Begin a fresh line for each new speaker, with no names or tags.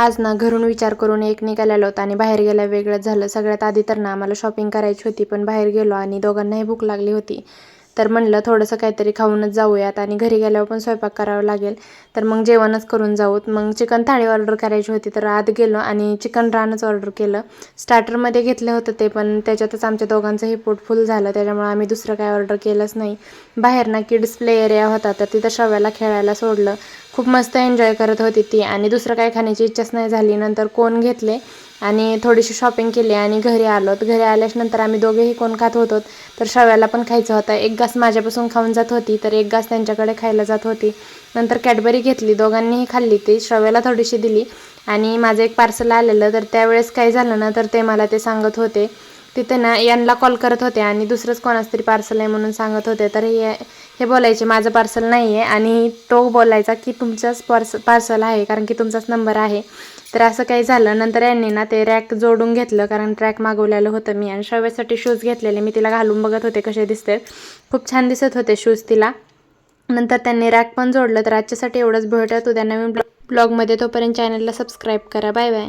आज ना घरून विचार करून एक निघालेलो होता आणि बाहेर गेल्या वेगळंच झालं. सगळ्यात आधी तर ना आम्हाला शॉपिंग करायची होती पण बाहेर गेलो आणि दोघांनाही भूक लागली होती. तर म्हणलं थोडंसं काहीतरी खाऊनच जाऊयात आणि घरी गेल्यावर पण स्वयंपाक करावा लागेल. तर मग जेवणच करून जाऊत मग चिकन थाळी ऑर्डर करायची होती तर आत गेलो आणि चिकन रानच ऑर्डर केलं. स्टार्टरमध्ये घेतलं होतं ते पण त्याच्यातच आमच्या दोघांचंही पोट फुल झालं. त्याच्यामुळे आम्ही दुसरं काय ऑर्डर केलंच नाही. बाहेर ना किड्स प्ले एरिया होता तर तिथं शव्याला खेळायला सोडलं. खूप मस्त एन्जॉय करत होती ती आणि दुसरं काय खाण्याची इच्छाच नाही झाली. नंतर कोण घेतले? आणि थोडीशी शॉपिंग केली आणि घरी आलो. घरी आल्याच्यानंतर आम्ही दोघेही कोण खात होतो तर शव्याला पण खायचं होतं. एक घास माझ्यापासून खाऊन जात होती तर एक घास त्यांच्याकडे खायला जात होती. नंतर कॅडबरी घेतली दोघांनीही खाल्ली ती. श्रव्याला थोडीशी दिली आणि माझं एक पार्सल आलेलं. तर त्यावेळेस काय झालं ना तर ते मला ते सांगत होते तिथे ना यांना कॉल करत होते आणि दुसरंच कोणाच तरी पार्सल आहे म्हणून सांगत होते. तर हे हे बोलायचे माझं पार्सल नाही आहे आणि तो बोलायचा की तुमचंच पार्स पार्सल आहे कारण की तुमचाच नंबर आहे. तर असं काही झालं. नंतर यांनी ना ते रॅक जोडून घेतलं कारण ट्रॅक मागवलेलं होतं मी. आणि शव्यासाठी शूज घेतलेले. मी तिला घालून बघत होते कसे दिसते. खूप छान दिसत होते शूज तिला. नंतर त्यांनी रॅक पण जोडलं. तर आजच्यासाठी एवढंच. भेटत उद्या नवीन ब्लॉग ब्लॉगमध्ये तोपर्यंत चॅनलला सबस्क्राईब करा. Bye bye